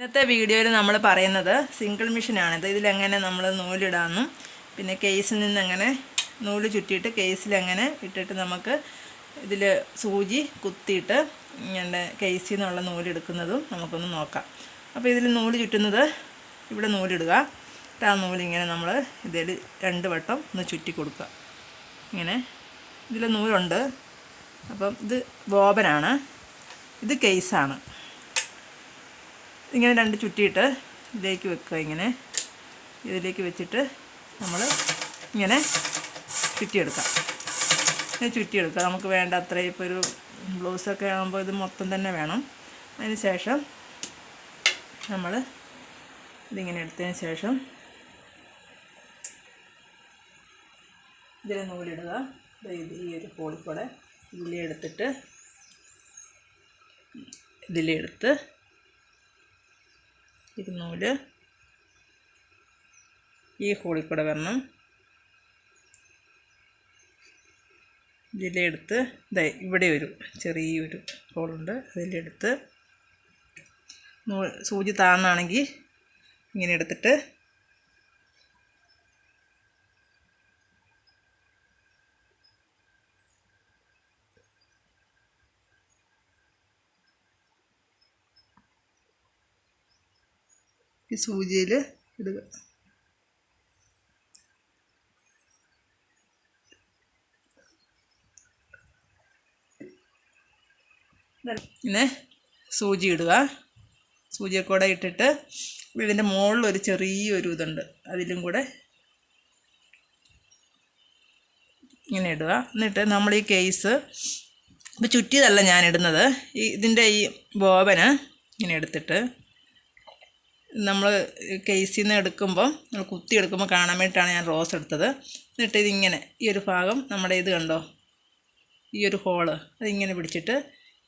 ഇന്നത്തെ വീഡിയോയിൽ നമ്മൾ പറയുന്നത് സിംഗിൾ മെഷീനാണിത് ഇതിലെങ്ങനെ നമ്മൾ നൂലിടാമെന്നും പിന്നെ കേസിൽ നിന്ന് എങ്ങനെ നൂൽ ചുറ്റിയിട്ട് കേസിലെങ്ങനെ ഇട്ടിട്ട് നമുക്ക് ഇതിൽ സൂചി കുത്തിയിട്ട് ഇങ്ങനെ കേസിൽ നിന്നുള്ള നൂലെടുക്കുന്നതും നമുക്കൊന്ന് നോക്കാം. അപ്പോൾ ഇതിൽ നൂൽ ചുറ്റുന്നത് ഇവിടെ നൂലിടുക. എന്നിട്ട് ആ നൂലിങ്ങനെ നമ്മൾ ഇതിൽ രണ്ട് വട്ടം ഒന്ന് ചുറ്റി കൊടുക്കുക. ഇങ്ങനെ. ഇതിൽ നൂലുണ്ട്. അപ്പം ഇത് ബോബനാണ്. ഇത് കേസാണ് ഇങ്ങനെ രണ്ട് ചുറ്റിയിട്ട് ഇതിലേക്ക് വെക്കുക ഇങ്ങനെ. ഇതിലേക്ക് വെച്ചിട്ട് നമ്മൾ ഇങ്ങനെ ചുറ്റിയെടുക്കാം. ഇങ്ങനെ ചുറ്റിയെടുക്കുക നമുക്ക് വേണ്ട അത്രയും ഇപ്പോൾ ഒരു ബ്ലൗസൊക്കെ ആകുമ്പോൾ ഇത് മൊത്തം തന്നെ വേണം. അതിന് ശേഷം നമ്മൾ ഇതിങ്ങനെ എടുത്തതിന് ശേഷം ഇതിൽ നൂലിടുക ഇത് ഈ ഒരു കോളിക്കൂടെ എടുത്തിട്ട് ഇതിലെടുത്ത് ഇരുന്നൂൽ. ഈ ഹോളിൽ കൂടെ വരണം. ഇതിലെടുത്ത് ദേ ഇവിടെ ഒരു ചെറിയൊരു ഹോളുണ്ട്. അതിലെടുത്ത് സൂചി താന്നാണെങ്കിൽ ഇങ്ങനെ എടുത്തിട്ട് ഈ സൂചിയിൽ ഇടുക. പിന്നെ സൂചി ഇടുക. സൂചിയെ കൂടെ ഇട്ടിട്ട് ഇതിന്റെ മുകളിൽ ഒരു ചെറിയൊരു ഇതുണ്ട്. അതിലും കൂടെ ഇങ്ങനെ ഇടുക. എന്നിട്ട് നമ്മൾ ഈ കേസ് ഇപ്പോൾ ചുറ്റിയതല്ല ഞാനിടുന്നത്. ഈ ഇതിന്റെ ഈ ബോബന് ഇങ്ങനെ എടുത്തിട്ട് നമ്മൾ കേസിൽ നിന്ന് എടുക്കുമ്പോൾ നമ്മൾ കുത്തി എടുക്കുമ്പോൾ കാണാൻ വേണ്ടിയിട്ടാണ് ഞാൻ റോസ് എടുത്തത്. എന്നിട്ട് ഇതിങ്ങനെ ഈ ഒരു ഭാഗം നമ്മുടെ ഇത് കണ്ടോ? ഈ ഒരു ഹോൾ. അതിങ്ങനെ പിടിച്ചിട്ട്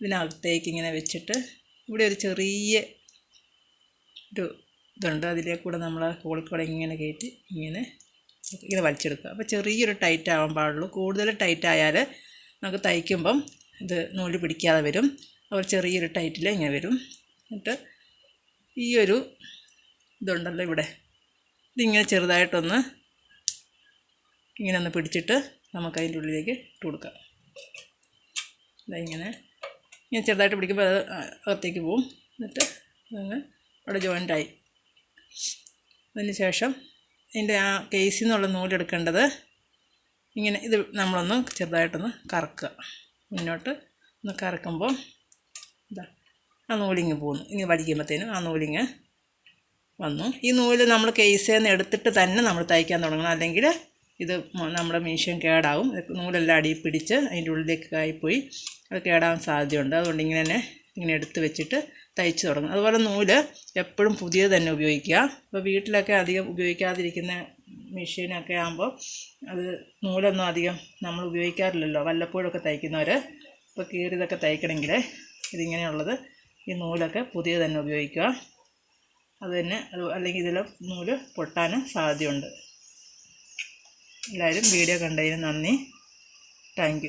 ഇതിനകത്തേക്ക് ഇങ്ങനെ വെച്ചിട്ട് ഇവിടെ ഒരു ചെറിയ ഒരു ഇതുണ്ട്. അതിലേക്കൂടെ നമ്മൾ ഹോളിൽ കൂടെ ഇങ്ങനെ കയറ്റി ഇങ്ങനെ ഇങ്ങനെ വലിച്ചെടുക്കുക. അപ്പോൾ ചെറിയൊരു ടൈറ്റ് ആവാൻ പാടുള്ളൂ. കൂടുതൽ ടൈറ്റ് ആയാൽ നമുക്ക് തയ്ക്കുമ്പം ഇത് നൂൽ പിടിക്കാതെ വരും. അവർ ചെറിയൊരു ടൈറ്റിൽ ഇങ്ങനെ വരും. എന്നിട്ട് ഈ ഒരു ഇതുണ്ടല്ലോ ഇവിടെ. ഇതിങ്ങനെ ചെറുതായിട്ടൊന്ന് ഇങ്ങനെ ഒന്ന് പിടിച്ചിട്ട് നമുക്ക് അതിന്റെ ഉള്ളിലേക്ക് ഇട്ട് കൊടുക്കാം. ഇങ്ങനെ. ഇങ്ങനെ ചെറുതായിട്ട് പിടിക്കുമ്പോൾ അത് അകത്തേക്ക് പോവും. എന്നിട്ട് അങ്ങ് അവിടെ ജോയിന്റായി. അതിന് ശേഷം അതിന്റെ ആ കേസിൽ നിന്നുള്ള നൂലെടുക്കേണ്ടത് ഇങ്ങനെ ഇത് നമ്മളൊന്ന് ചെറുതായിട്ടൊന്ന് കറക്കുക. മുന്നോട്ട് ഒന്ന് കറക്കുമ്പോൾ ഇതാ ആ നൂലിങ് പോന്നു. ഇങ്ങനെ വലിക്കുമ്പോഴത്തേനും ആ നൂലിങ് വന്നു. ഈ നൂൽ നമ്മൾ കേസിൽ നിന്ന് എടുത്തിട്ട് തന്നെ നമ്മൾ തയ്ക്കാൻ തുടങ്ങണം. അല്ലെങ്കിൽ ഇത് നമ്മുടെ മീഷൻ കേടാവും. നൂലെല്ലാം അടിയിൽ പിടിച്ച് അതിന്റെ ഉള്ളിലേക്ക് ആയിപ്പോയി അത് കേടാവാൻ സാധ്യതയുണ്ട്. അതുകൊണ്ട് ഇങ്ങനെ തന്നെ ഇങ്ങനെ എടുത്ത് വെച്ചിട്ട് തയ്ച്ച് തുടങ്ങും. അതുപോലെ നൂൽ എപ്പോഴും പുതിയത് തന്നെ ഉപയോഗിക്കുക. ഇപ്പോൾ വീട്ടിലൊക്കെ അധികം ഉപയോഗിക്കാതിരിക്കുന്ന മെഷീനൊക്കെ ആകുമ്പോൾ അത് നൂലൊന്നും അധികം നമ്മൾ ഉപയോഗിക്കാറില്ലല്ലോ. വല്ലപ്പോഴൊക്കെ തയ്ക്കുന്നവർ ഇപ്പോൾ കീറിയതൊക്കെ തയ്ക്കണമെങ്കിൽ ഇതിങ്ങനെയുള്ളത് ഈ നൂലൊക്കെ പുതിയത് തന്നെ ഉപയോഗിക്കുക. അത് തന്നെ അത് അല്ലെങ്കിൽ ഇതിൽ നൂൽ പൊട്ടാനും സാധ്യതയുണ്ട്. എല്ലാവരും വീഡിയോ കണ്ടതിന് നന്ദി. താങ്ക്